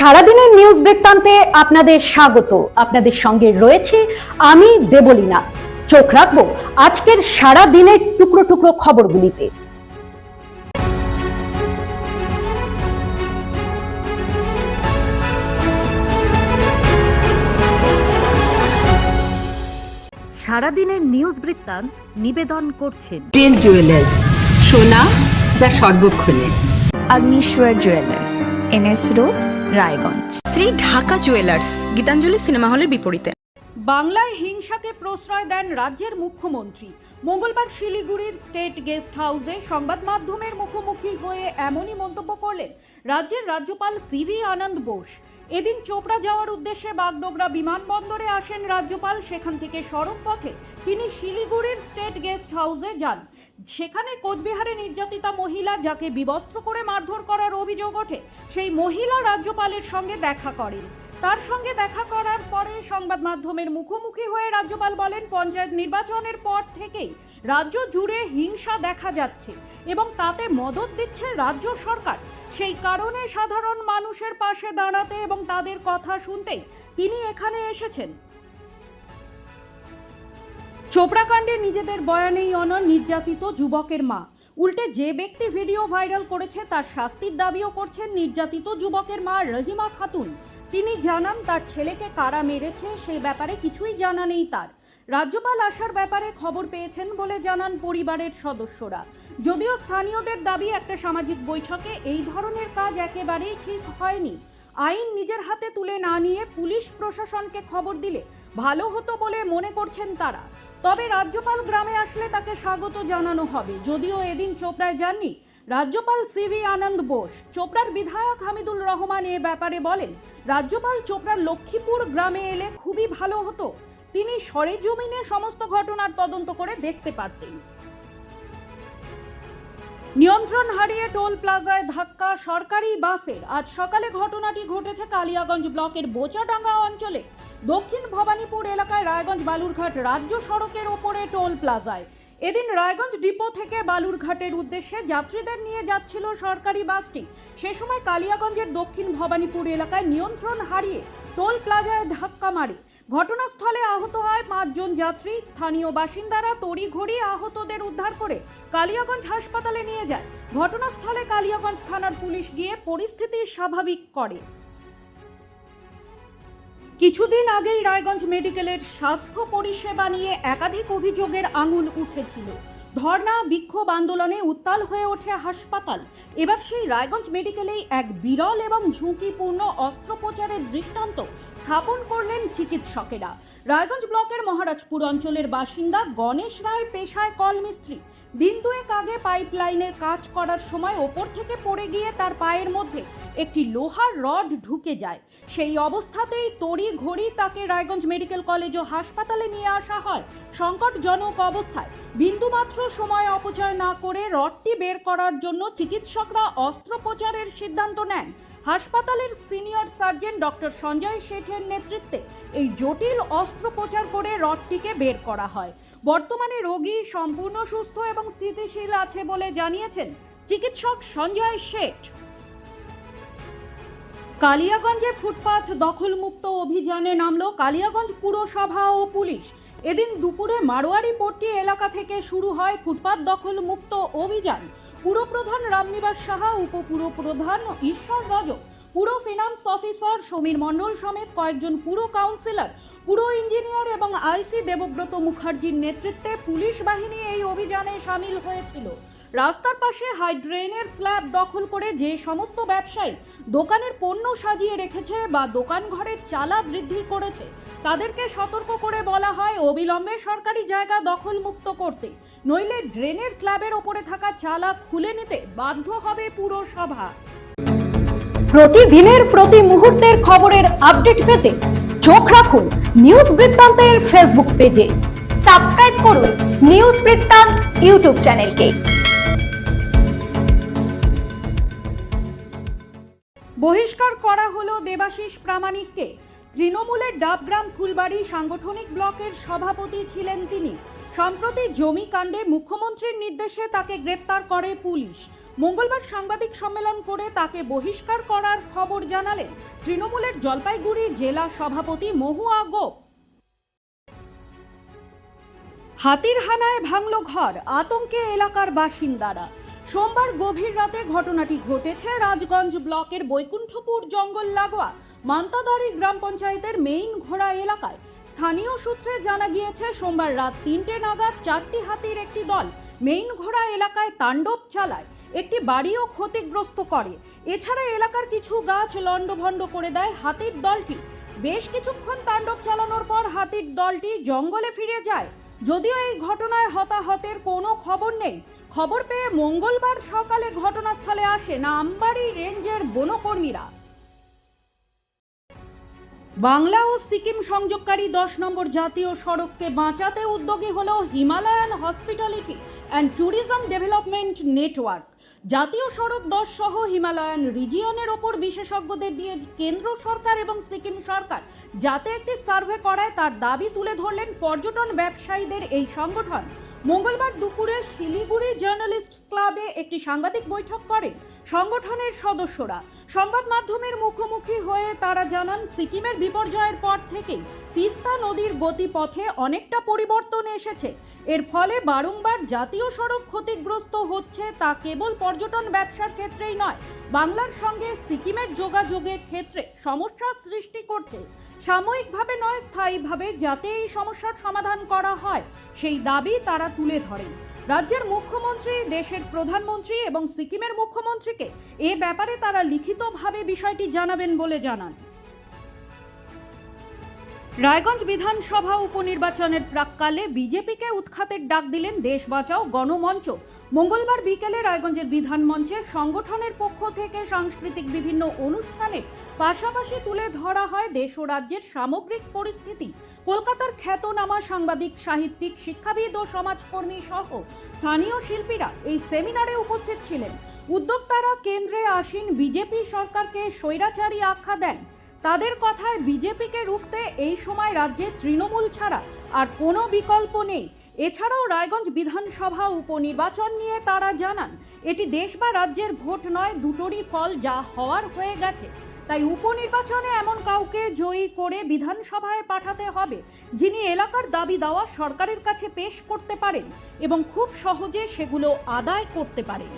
সারাদিনের নিউজ বৃত্তান্তে আপনাদের স্বাগত। আপনাদের সঙ্গে রয়েছে আমি দেবলীনা। চোখ রাখব আজকের সারা দিনের টুকরো টুকরো খবরগুলিতে। সারাদিনের নিউজ বৃত্তান্ত নিবেদন করছেন। প্রিয়েল জুয়েলার্স সোনা যা সর্বক্ষণের Agnishwar jewellers N S road Raiganj. Shri Dhaka jewellers, Gitanjali cinema হলের বিপরীতে। বাংলায় হিংসাকে প্রশ্রয় দেন রাজ্যের মুখ্যমন্ত্রী। মঙ্গলবার শিলিগুড়ির স্টেট গেস্ট হাউসে সংবাদ মাধ্যমের মুখোমুখি হয়ে এমনই মন্তব্য করলেন রাজ্যের রাজ্যপাল সিভি আনন্দ বোস। এদিন চোপড়া যাওয়ার উদ্দেশ্যে বাগডোগরা বিমানবন্দরে আসেন রাজ্যপাল। সেখান থেকে সড়ক পথে তিনি শিলিগুড়ির স্টেট গেস্ট হাউসে যান। সেখানে কোচবিহারে নির্যাতিতা মহিলা যাকে বিবস্ত্র করে মারধর করার অভিযোগ ওঠে, সেই মহিলা রাজ্যপালের সঙ্গে দেখা করেন। তার সঙ্গে দেখা করার পরে সংবাদ মাধ্যমের মুখোমুখি হয়ে রাজ্যপাল বলেন, পঞ্চায়েত নির্বাচনের পর থেকেই রাজ্য জুড়ে হিংসা দেখা যাচ্ছে এবং তাতে মদত দিচ্ছে রাজ্য সরকার। সেই কারণে সাধারণ মানুষের পাশে দাঁড়াতে এবং তাদের কথা শুনতেই তিনি এখানে এসেছেন। চোপড়াকাণ্ডে নিজেদের বয়ানেই অনর নির্যাতিত যুবকের মা। উল্টে যে ব্যক্তি ভিডিও ভাইরাল করেছে, তার শাস্তির দাবিও করছেন নির্যাতিত যুবকের মা রহিমা খাতুন। তিনি জানান, তার ছেলেকে কারা মেরেছে সেই ব্যাপারে কিছুই জানা নেই তার। রাজ্যপাল আসার ব্যাপারে খবর পেয়েছেন বলে জানান পরিবারের সদস্যরা। যদিও স্থানীয়দের দাবি, একটা সামাজিক বৈঠকে এই ধরনের কাজ একেবারেই ঠিক হয়নি। আইন নিজের হাতে তুলে না নিয়ে পুলিশ প্রশাসনকে খবর দিলে ভালো হতো বলে মনে করছেন তারা। তবে রাজ্যপাল গ্রামে আসলে তাকে স্বাগত জানানো হবে। যদিও এদিন চোপড়ায় যাননি। রাজ্যপাল সিভি আনন্দ বোস। চোপড়ার বিধায়ক হামিদুল রহমান এ ব্যাপারে বলেন, রাজ্যপাল চোপড়ার লক্ষ্মীপুর গ্রামে এলে খুবই ভালো হতো। তিনি সরেজমিনে সমস্ত ঘটনার তদন্ত করে দেখতে পারতেন। নিয়ন্ত্রণ হারিয়ে টোল প্লাজায় ধাক্কা সরকারি বাসের। আজ সকালে ঘটনাটি ঘটেছে কালিয়াগঞ্জ ব্লকের বোচাডাঙ্গা অঞ্চলে। দক্ষিণ ভবানীপুর এলাকায় রায়গঞ্জ বালুরঘাট রাজ্য সড়কের ওপরে টোল প্লাজায়। এদিন রায়গঞ্জ ডিপো থেকে বালুরঘাটের উদ্দেশ্যে যাত্রীদের নিয়ে যাচ্ছিল সরকারি বাসটি। সে সময় কালিয়াগঞ্জের দক্ষিণ ভবানীপুর এলাকায় নিয়ন্ত্রণ হারিয়ে টোল প্লাজায় ধাক্কা মারে। ঘটনাস্থলে আহত হয় পাঁচজন যাত্রী। স্থানীয় বাসিন্দারা তড়িঘড়ি আহতদের উদ্ধার করে কালিয়াগঞ্জ হাসপাতালে নিয়ে যায়। ঘটনাস্থলে কালিয়াগঞ্জ থানার পুলিশ গিয়ে পরিস্থিতি স্বাভাবিক করে। কিছুদিন আগেই রায়গঞ্জ মেডিকেলের স্বাস্থ্য পরিষেবা নিয়ে একাধিক অভিযোগের আঙুল উঠেছিল। ধর্না বিক্ষোভ আন্দোলনে উত্তাল হয়ে ওঠে হাসপাতাল। এবার সেই রায়গঞ্জ মেডিকেলেই এক বিরল এবং ঝুঁকিপূর্ণ অস্ত্রোপচারের দৃষ্টান্ত স্থাপন করলেন চিকিৎসকেরা। রায়গঞ্জ ব্লকের মহারাজপুর অঞ্চলের বাসিন্দা গণেশ রায় পেশায় কল মিস্ত্রি। দিন দুয়েক আগে পাইপলাইনের কাজ করার সময় ওপর থেকে পড়ে গিয়ে তার পায়ের মধ্যে একটি লোহার রড ঢুকে যায়। সেই অবস্থাতেই তড়ি ঘড়ি তাকে রায়গঞ্জ মেডিকেল কলেজ ও হাসপাতালে নিয়ে আসা হয়। সংকটজনক অবস্থায় বিন্দুমাত্র সময় অপচয় না করে রডটি বের করার জন্য চিকিৎসকরা অস্ত্রোপচারের সিদ্ধান্ত নেন। হাসপাতালের সিনিয়র সার্জন ডক্টর সঞ্জয় শেঠের নেতৃত্বে এই জটিল অস্ত্রোপচার করে রডটিকে বের করা হয়। বর্তমানে রোগী সম্পূর্ণ সুস্থ এবং স্থিতিশীল আছে বলে জানিয়েছেন চিকিৎসক সঞ্জয় শেঠ। কালিয়াগঞ্জে ফুটপাথ দখলমুক্ত অভিযানে নামলো কালিয়াগঞ্জ পুরসভা ও পুলিশ। এদিন দুপুরে মারোয়ারি পট্টি এলাকা থেকে শুরু হয় ফুটপাথ দখলমুক্ত অভিযান। পুরপ্রধান রামনিবাস সাহা, উপপুরপ্রধান ঈশ্বর রজক পুরো ফিনান্স অফিসার সমীর মণ্ডল সমেত কয়েকজন পুরো কাউন্সিলর পুরো ইঞ্জিনিয়ার এবং আইসি দেবব্রত মুখার্জির নেতৃত্বে পুলিশ বাহিনী এই অভিযানে সামিল হয়েছিল। রাস্তার পাশে হাইড্রেনের স্ল্যাব দখল করে যে সমস্ত ব্যবসায়ী দোকানের পণ্য সাজিয়ে রেখেছে বা দোকান ঘরের চালা বৃদ্ধি করেছে, তাদেরকে সতর্ক করে বলা হয় অবিলম্বে সরকারি জায়গা দখলমুক্ত করতে। নইলে ড্রেনের স্ল্যাবের ওপরে থাকা চালা খুলে নিতে বাধ্য হবে পুরসভা। প্রতিদিনের, প্রতি মুহূর্তের খবরের আপডেট পেতে চোখ রাখুন নিউজ বৃত্তান্তের ফেসবুক পেজে। সাবস্ক্রাইব করুন নিউজ বৃত্তান্ত ইউটিউব চ্যানেলকে। বহিষ্কার করা হলো দেবাশিস প্রামাণিককে। তৃণমূলের ডাবগ্রাম ফুলবাড়ি সাংগঠনিক ব্লকের সভাপতি ছিলেন তিনি। সম্প্রতি জমি কাণ্ডে মুখ্যমন্ত্রীর নির্দেশে তাকে গ্রেপ্তার করে পুলিশ। মঙ্গলবার সাংবাদিক সম্মেলন করে তাকে বহিষ্কার করার খবর জানালেন তৃণমূলের জলপাইগুড়ি জেলা সভাপতি মহুয়া গোপ। হাতির হানায় ভাঙল ঘর, আতঙ্কে এলাকার বাসিন্দারা। সোমবার গভীর রাতে ঘটনাটি ঘটেছে রাজগঞ্জ ব্লকের বৈকুণ্ঠপুর জঙ্গল লাগোয়া মান্তাদারি গ্রাম পঞ্চায়েতের মেইন ঘোড়া এলাকায়। স্থানীয় সূত্রে জানা গিয়েছে, সোমবার রাত তিনটে নাগাদ চারটি হাতির একটি দল মেইন ঘোড়া এলাকায় তাণ্ডব চালায়, একটি বাড়িও ক্ষতিগ্রস্ত করে। এছাড়া এলাকার কিছু গাছ লণ্ডভণ্ড করে দেয় হাতির দলটি। বেশ কিছুক্ষণ তাণ্ডব চালানোর পর হাতির দলটি জঙ্গলে ফিরে যায়। যদিও এই ঘটনায় হতাহতের কোনো খবর নেই খবর পেয়ে মঙ্গলবার সকালে ঘটনাস্থলে আসেন আমবাড়ি রেঞ্জের বনকর্মীরা। বাংলা ও সিকিম সংযোগকারী দশ নম্বর জাতীয় সড়ককে বাঁচাতে উদ্যোগী হল Himalayan hospitality and tourism development network. জাতীয় সড়ক দশ সহ হিমালয়ান রিজিয়নের ওপর বিশেষজ্ঞদের দিয়ে কেন্দ্র সরকার এবং সিকিম সরকার যাতে একটি সার্ভে করায় তার দাবি তুলে ধরলেন পর্যটন ব্যবসায়ীদের এই সংগঠন। মঙ্গলবার দুপুরে শিলিগুড়ি জার্নালিস্ট ক্লাবে একটি সাংবাদিক বৈঠক করে সংগঠনের সদস্যরা। সংবাদ মাধ্যমের মুখোমুখি হয়ে তারা জানান, সিকিমের বিপর্যয়ের পর থেকেই তিস্তা নদীর গতিপথে অনেকটা পরিবর্তন এসেছে। এর ফলে বারংবার জাতীয় সড়ক ক্ষতিগ্রস্ত হচ্ছে তা কেবল পর্যটন ব্যবসার ক্ষেত্রেই নয়, বাংলার সঙ্গে সিকিমের যোগাযোগের ক্ষেত্রে সমস্যা সৃষ্টি করছে। সাময়িকভাবে নয়, স্থায়ীভাবে যাতে এই সমস্যার সমাধান করা হয়, সেই দাবি তারা তুলে ধরেন। রাজ্যের মুখ্যমন্ত্রী, দেশের প্রধানমন্ত্রী এবং সিকিমের মুখ্যমন্ত্রীকে এ ব্যাপারে তারা লিখিতভাবে বিষয়টি জানাবেন বলে জানান। রায়গঞ্জ বিধানসভা উপনির্বাচনের প্রাককালে বিজেপিকে উৎখাতের ডাক দিলেন দেশ বাঁচাও গণমঞ্চ। মঙ্গলবার বিকেলে রায়গঞ্জের বিধানমঞ্চে সংগঠনের পক্ষ থেকে সাংস্কৃতিক বিভিন্ন অনুষ্ঠানে পাশাপাশি তুলে ধরা হয় দেশ ও রাজ্যের সামগ্রিক পরিস্থিতি। কলকাতার খ্যাতনামা সাংবাদিক, সাহিত্যিক, শিক্ষাবিদ ও সমাজকর্মী সহ স্থানীয় শিল্পীরা এই সেমিনারে উপস্থিত ছিলেন। উদ্যোক্তারা কেন্দ্রে আসীন বিজেপি সরকারকে স্বৈরাচারী আখ্যা দেন। তাদের কথায় বিজেপিকে রুখতে এই সময় রাজ্যে তৃণমূল ছাড়া আর কোনো বিকল্প নেই। এছাড়াও রায়গঞ্জ বিধানসভা উপনির্বাচন নিয়ে তারা জানান, এটি দেশ বা রাজ্যের ভোট নয়, দুটোরই ফল যা হওয়ার হয়ে গেছে। তাই উপনির্বাচনে এমন কাউকে জয়ী করে বিধানসভায় পাঠাতে হবে, যিনি এলাকার দাবি দাওয়া সরকারের কাছে পেশ করতে পারেন এবং খুব সহজে সেগুলো আদায় করতে পারেন।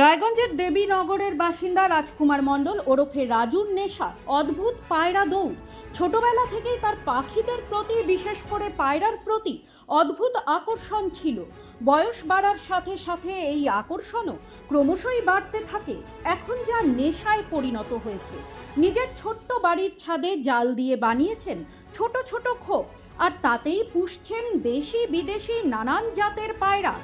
রায়গঞ্জের দেবীনগরের বাসিন্দা রাজকুমার মণ্ডল ওরফে রাজুর নেশা, অদ্ভুত পায়রা দৌড়। ছোটবেলা থেকেই তার পাখিদের প্রতি, বিশেষ করে পায়রার প্রতি, অদ্ভুত আকর্ষণ ছিল। বয়স বাড়ার সাথে সাথে এই আকর্ষণও ক্রমশই বাড়তে থাকে। এখন যা নেশায় পরিণত হয়েছে। নিজের ছোট্ট বাড়ির ছাদে জাল দিয়ে বানিয়েছেন ছোট ছোট খোপ, আর তাতেই পুষছেন দেশি বিদেশি নানান জাতের পায়রা।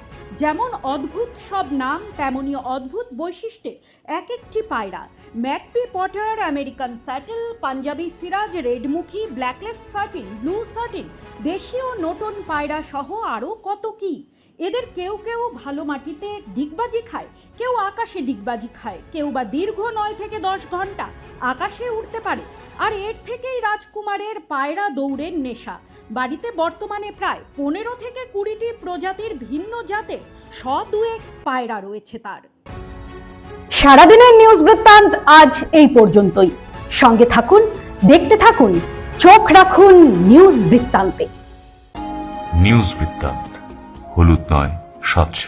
যেমন অদ্ভুত সব নাম তেমনই অদ্ভুত বৈশিষ্ট্যে এক একটি পায়রা। ম্যাকপি পটার, আমেরিকান স্যাটেল, Punjabi Siraj, রেডমুখী, black lace satin, blue satin, দেশীয় নটন পায়রা সহ আরও কত কি? এদের কেউ কেউ ভালো মাটিতে ডিগবাজি খায়, কেউ আকাশে ডিগবাজি খায়, কেউ বা দীর্ঘ নয় থেকে দশ ঘণ্টা আকাশে উঠতে পারে। আর এর থেকেই রাজকুমারের পায়রা দৌড়ের নেশা। বাড়িতে বর্তমানে প্রায় পনেরো থেকে কুড়িটি প্রজাতির ভিন্ন জাতের স দুয়েক পায়রা রয়েছে তার। সারাদিনের নিউজ বৃত্তান্ত আজ এই পর্যন্তই। সঙ্গে থাকুন দেখতে থাকুন চোখ রাখুন নিউজ বৃত্তান্তে। নিউজ বৃত্তান্ত হলুদ নয় স্বচ্ছ।